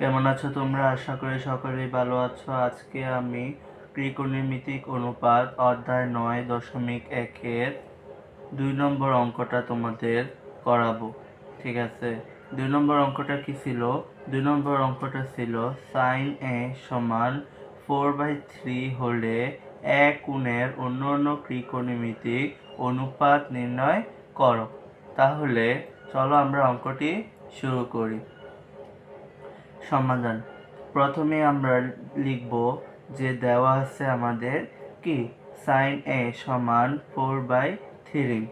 কেমন আছো তোমরা? আশা করি সকলেই ভালো আছো। আজকে আমি ত্রিকোণমিতিক অনুপাত অধ্যায় নয় দশমিক একের দুই নম্বর অঙ্কটা তোমাদের করাবো। ঠিক আছে? দুই নম্বর অঙ্কটা কি ছিল? দুই নম্বর অঙ্কটা ছিল সাইন এ সমান ফোর বাই থ্রি হলে এক কোণের অন্য অন্য ত্রিকোণমিতিক অনুপাত নির্ণয় করো। তাহলে চলো আমরা অঙ্কটি শুরু করি। সমাধান। প্রথমে আমরা লিখব যে দেওয়া আছে আমাদের কি? সাইন এ সমান ফোর বাই থ্রি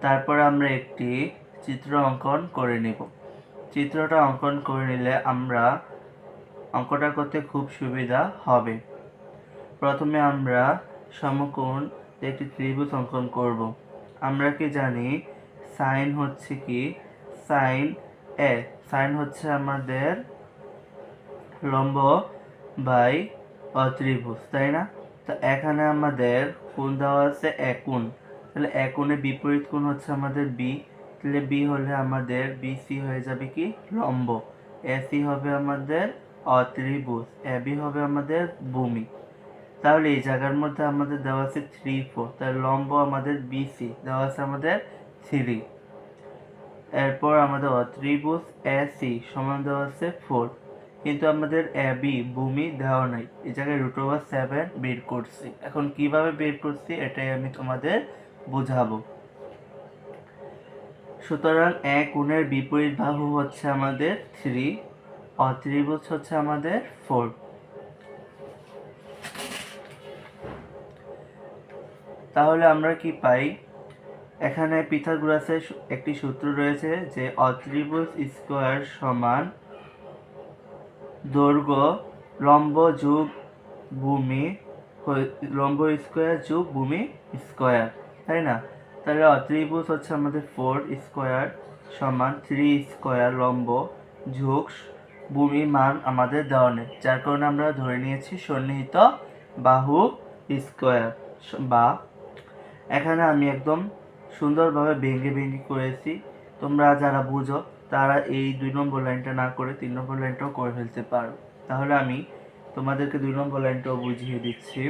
তারপর আমরা একটি চিত্র অঙ্কন করে নেব। চিত্রটা অঙ্কন করে নিলে আমরা অঙ্কটা করতে খুব সুবিধা হবে। প্রথমে আমরা সমকোণ একটি ত্রিভুজ অঙ্কন করব। আমরা কি জানি সাইন হচ্ছে কি? সাইন এ সাইন হচ্ছে আমাদের লম্ব বাই অত্রিভুজ, তাই না? তো এখানে আমাদের কোণ দেওয়া আছে একুণ তাহলে একুণের বিপরীত কোণ হচ্ছে আমাদের বি তাহলে বি হলে আমাদের বিসি হয়ে যাবে কি? লম্ব। এসি হবে আমাদের অত্রিভুজ এবি হবে আমাদের ভূমি। তাহলে এই জায়গার মধ্যে আমাদের দেওয়া আছে থ্রি ফোর তাহলে লম্ব আমাদের বিসি দেওয়া আছে আমাদের থ্রি এরপর আমাদের অত্রিভুজ এসি সমান দেওয়া আছে ফোর কিন্তু আমাদের এবি ভূমি দেওয়া নাই। এই জায়গায় রুট ওভার সেভেন বের করছি। এখন কীভাবে বের করছি এটাই আমি তোমাদের বোঝাবো। সুতরাং এক গুণের বিপরীত বাহু হচ্ছে আমাদের থ্রি অত্রিভুজ হচ্ছে আমাদের ফোর তাহলে আমরা কি পাই? এখানে পিথাগোরাসের একটি সূত্র রয়েছে যে অত্রিভুজ স্কোয়ার সমান দৈর্ঘ্য লম্ব যোগ ভূমি লম্ব স্কোয়ার যোগ ভূমি স্কোয়ার, তাই না? তাহলে অত্রিভুজ হচ্ছে আমাদের ফোর স্কোয়ার সমান থ্রি স্কোয়ার লম্ব যোগ ভূমি মান আমাদের দেওয়া নেই, যার কারণে আমরা ধরে নিয়েছি সন্নিহিত বাহু স্কোয়ার বা এখানে আমি একদম সুন্দরভাবে ভেঙে ভেঙে করেছি, তোমরা যারা বুঝো তারা এই দুই নম্বর লাইনটা না করে তিন নম্বর লাইনটাও করে ফেলতে পারো, তাহলে আমি তোমাদেরকে দুই নম্বর লাইনটাও বুঝিয়ে দিচ্ছি।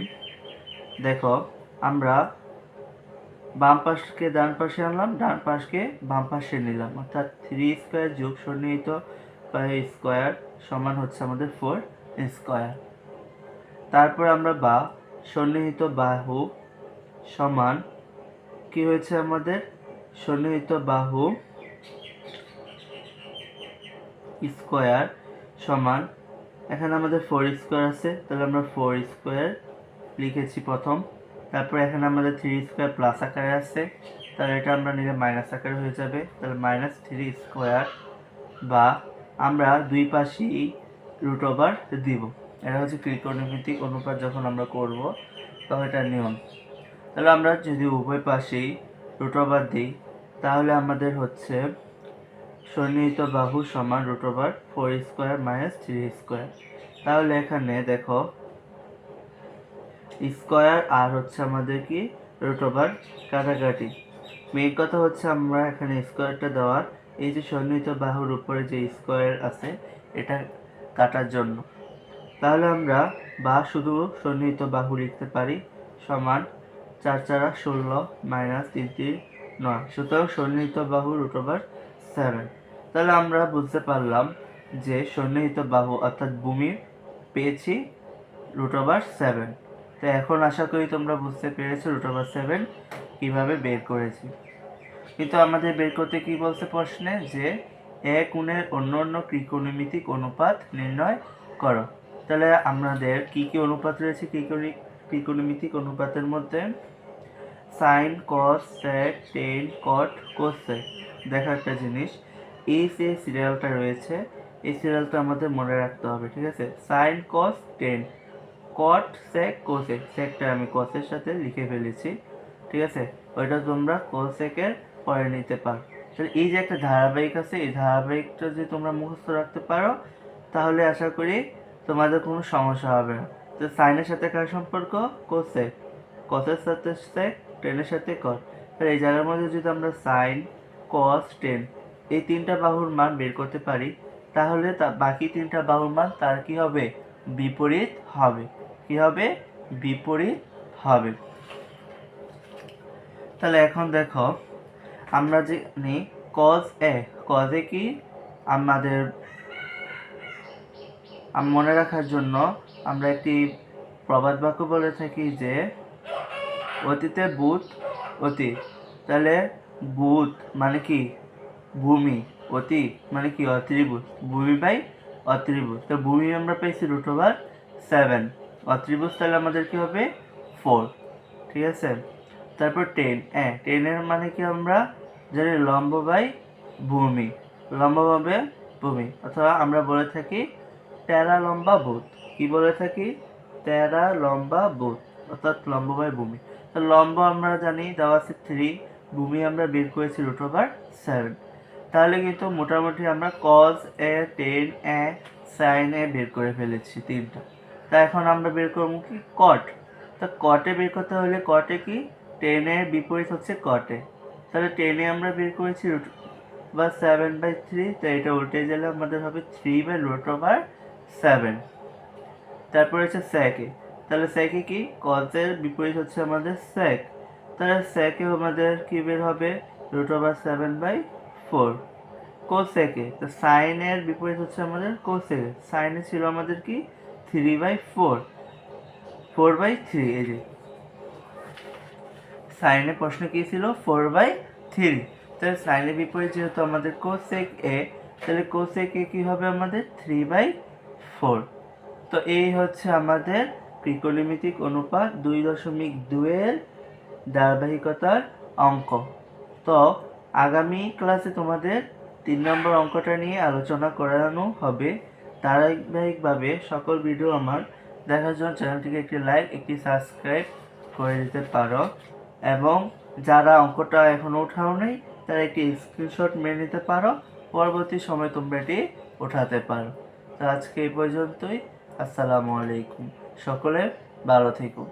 দেখো, আমরা বাম পাশকে ডান পাশে আনলাম, ডান পাশকে বাম পাশে নিলাম। অর্থাৎ থ্রি স্কোয়ার যোগ সন্নিহিত স্কোয়ার সমান হচ্ছে আমাদের ফোর স্কোয়ার তারপর আমরা বা সন্নিহিত বাহু সমান কি হয়েছে আমাদের? সন্নিহিত বাহু স্কোয়ার সমান, এখানে আমাদের ফোর স্কোয়ার আছে, তাহলে আমরা ফোর স্কোয়ার লিখেছি প্রথম, তারপর এখানে আমাদের থ্রি স্কোয়ার প্লাস আকারে আছে, তাহলে এটা আমরা নিলে মাইনাস আকারে হয়ে যাবে, তাহলে মাইনাস থ্রি স্কোয়ার বা আমরা দুই পাশেই রুট ওভার দিব। এটা হচ্ছে ত্রিকোণমিতিক অনুপাত যখন আমরা করব, তখন এটা নিয়ম। তাহলে আমরা যদি উভয় পাশেই রুট ওভার দিই, তাহলে আমাদের হচ্ছে সন্নিহিত বাহু সমান root over four square minus three square তাহলে এখানে দেখো স্কোয়ার আর হচ্ছে আমাদের কি? রুট ওভার কাটাকাটি। মেন কথা হচ্ছে আমরা এখানে স্কোয়ারটা দেওয়ার, এই যে সন্নিহিত বাহুর উপরে যে স্কোয়ার আছে, এটা কাটার জন্য। তাহলে আমরা বা শুধু সন্নিহিত বাহু লিখতে পারি, সমান চার চারা ষোলো মাইনাস তিন তিন নয়। সুতরাং সন্নিহিত বাহু রুট ওভার সেভেন তাহলে আমরা বুঝতে পারলাম যে সন্নিহিত বাহু অর্থাৎ ভূমি পেয়েছি রুট ওভার সেভেন তো এখন আশা করি তোমরা বুঝতে পেরেছ রুট ওভার সেভেন কীভাবে বের করেছি। কিন্তু আমাদের বের করতে কি বলছে প্রশ্নে? যে এক গুণের অন্য অন্য ত্রিকোণমিতিক অনুপাত নির্ণয় করো। তাহলে আমাদের কি কি অনুপাত রয়েছে ত্রিকোণি- ত্রিকোণমিতিক অনুপাতের মধ্যে? Sine cos sec tan cot cosec দেখা একটা জিনিস, এই যে সিরিয়ালটা রয়েছে, এই সিরিয়ালটা আমাদের মনে রাখতে হবে, ঠিক আছে? Sine cos tan cot sec cosec সেকটা আমি কসের সাথে লিখে ফেলেছি, ঠিক আছে? ওইটা তোমরা কোসেকের পরে নিতে পারো। তাহলে এই যে একটা ধারাবাহিক আছে, এই ধারাবাহিকটা যদি তোমরা মুখস্থ রাখতে পারো, তাহলে আশা করি তোমাদের কোনো সমস্যা হবে না। তো সাইনের সাথে কার সম্পর্ক? কোসেক কসের সাথে সেক টেনের সাথে কট তাহলে এই জায়গার মধ্যে যদি আমরা সাইন কস টেন এই তিনটা বাহুর মান বের করতে পারি, তাহলে তা বাকি তিনটা বাহুর মান তার কি হবে? বিপরীত হবে। কি হবে? বিপরীত হবে। তাহলে এখন দেখো, আমরা যে জানি কজ এ কজে কি? আমাদের, আম- মনে রাখার জন্য আমরা একটি প্রবাদ বাক্য বলে থাকি যে, অতীতে ভূত অতীত। তাহলে ভূত মানে কি? ভূমি, অতি মানে কি? অত্রিভুজ ভূমি বাই অত্রিভুজ তো ভূমি আমরা পেয়েছি রুট ওভার সেভেন অত্রিভুজ তাহলে আমাদের কি হবে? ফোর ঠিক আছে? তারপর টেন হ্যাঁ টেনের মানে কি আমরা? জানি লম্ব বাই ভূমি। লম্ব ভাবে ভূমি। অথবা আমরা বলে থাকি তেরা লম্বা ভূত। কি বলে থাকি? তেরা লম্বা ভূত। অর্থাৎ লম্ব বাই ভূমি। তো লম্ব আমরা জানি, দেওয়া আছে থ্রি ভূমি আমরা বের করেছি রুট ওভার সেভেন তাহলে কিন্তু মোটামুটি আমরা cos A tan A sine A বের করে ফেলেছি তিনটা। তা এখন আমরা বের করব কি? কট তা কটে বের করতে হলে কটে কি? টেনের বিপরীত হচ্ছে কটে তাহলে টেনে আমরা বের করেছি রুট বা সেভেন বাই থ্রি তো এটা উল্টে গেলে আমাদের হবে three by root over seven তারপর হচ্ছে স্যাকে তাহলে স্যাকে কি? কজের বিপরীত হচ্ছে আমাদের স্যাক তাহলে স্যাকে আমাদের কি বের হবে? Root over seven by four cosec তো সাইনের বিপরীত হচ্ছে আমাদের কোসেকে সাইনে ছিল আমাদের কি? Three by four four by three এই যে। সাইনের প্রশ্ন কি ছিল? ফোর বাই থ্রি তাহলে সাইনের বিপরীত যেহেতু আমাদের কোসেক এ, তাহলে কোসেক কি হবে আমাদের? থ্রি বাই ফোর তো এই হচ্ছে আমাদের ত্রিকোণমিতিক অনুপাত দুই দশমিক দুয়ের ধারাবাহিকতার অঙ্ক। তো আগামী ক্লাসে তোমাদের তিন নম্বর অঙ্কটা নিয়ে আলোচনা করানো হবে। ধারাবাহিকভাবে সকল ভিডিও আমার দেখার জন্য চ্যানেলটিকে একটি লাইক, একটি সাবস্ক্রাইব করে দিতে পারো। এবং যারা অঙ্কটা এখনও উঠাও নেই, তারা একটি স্ক্রিনশট মেনে নিতে পারো। পরবর্তী সময় তোমরা এটি উঠাতে পারো। তো আজকে এই পর্যন্তই। আসসালামু আলাইকুম। সকলে ভালো থেকো।